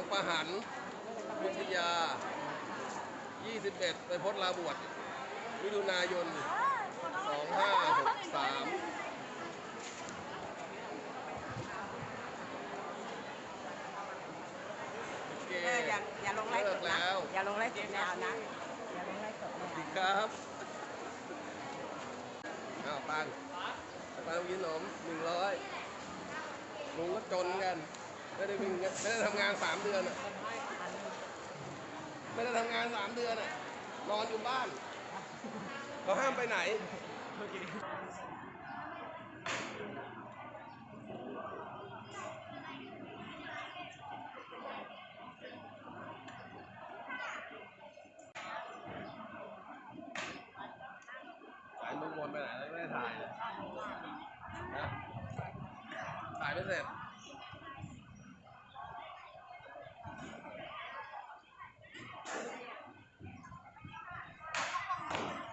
างประหันวิทยา 21 ไปพจน์ลาบวชมิถุนายน 2563โอเคเอออย่าอย่าลงไลฟ์สดเลิกนะแล้วอย่าลงไลฟ์สดไม่เอานะอย่าลงไลฟ์สดไม่สวัสเอาดีครับอ้าวปังปังกินขนมหนึ่งร้อยลุงก็จนกัน ไม่ได้วิ่ง ไม่ได้ทำงานสามเดือนอะไม่ได้ทำงานสามเดือนอะนอนอยู่บ้านเขาห้ามไปไหนสายลุงวนไปไหนแล้วไม่ได้ถ่ายเลยนะถ่ายไม่เสร็จ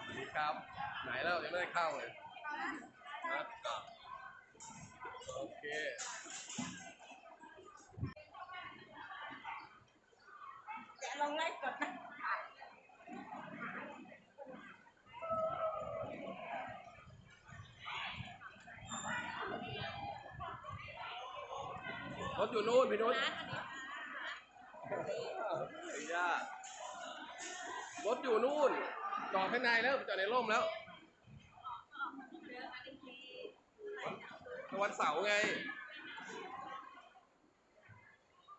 สวัสดี ครับ ไหนแล้วยังไม่ได้เข้าเลยนะโอเคอย่าลงไลฟ์สดนะรถอยู่นู่นพี่นุชไอ้ย่ารถอยู่นู่น จอดข้างในแล้วจอดในร่มแล้ว วันเสาร์ไง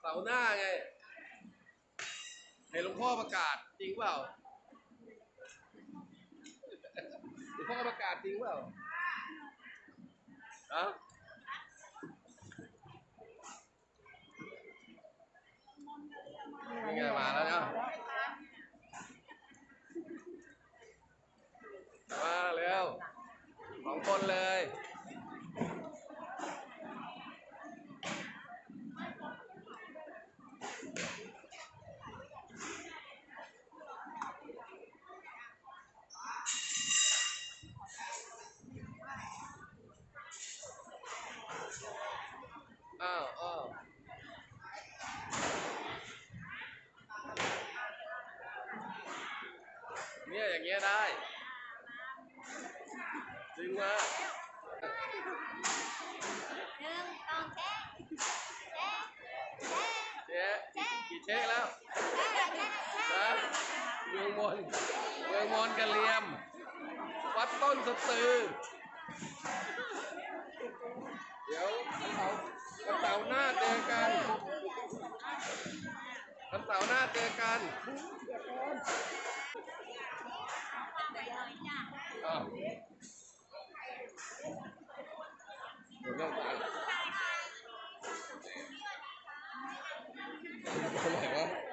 เสาร์หน้าไงเห็นหลวงพ่อประกาศจริงเปล่าหลวงพ่อประกาศจริงเปล่าฮะนี่ไงมาแล้วเนาะมาเร็วสองคนเลย อ้าวอ้าวเนี่ย อย่างเงี้ยได้ดึงมาหนึ่งสองแช่แช่แช่เจ๊กี่เช็คแล้วแช่แช่แช่นะเมืองมนเมืองมนกะเหลี่ยม วัดต้นสตือ เดี๋ยววันเสาร์วันเสาร์หน้าเจอกัน วันเสาร์หน้าเจอกันอ้าวเดี๋ยวเรื่องการบอกว่า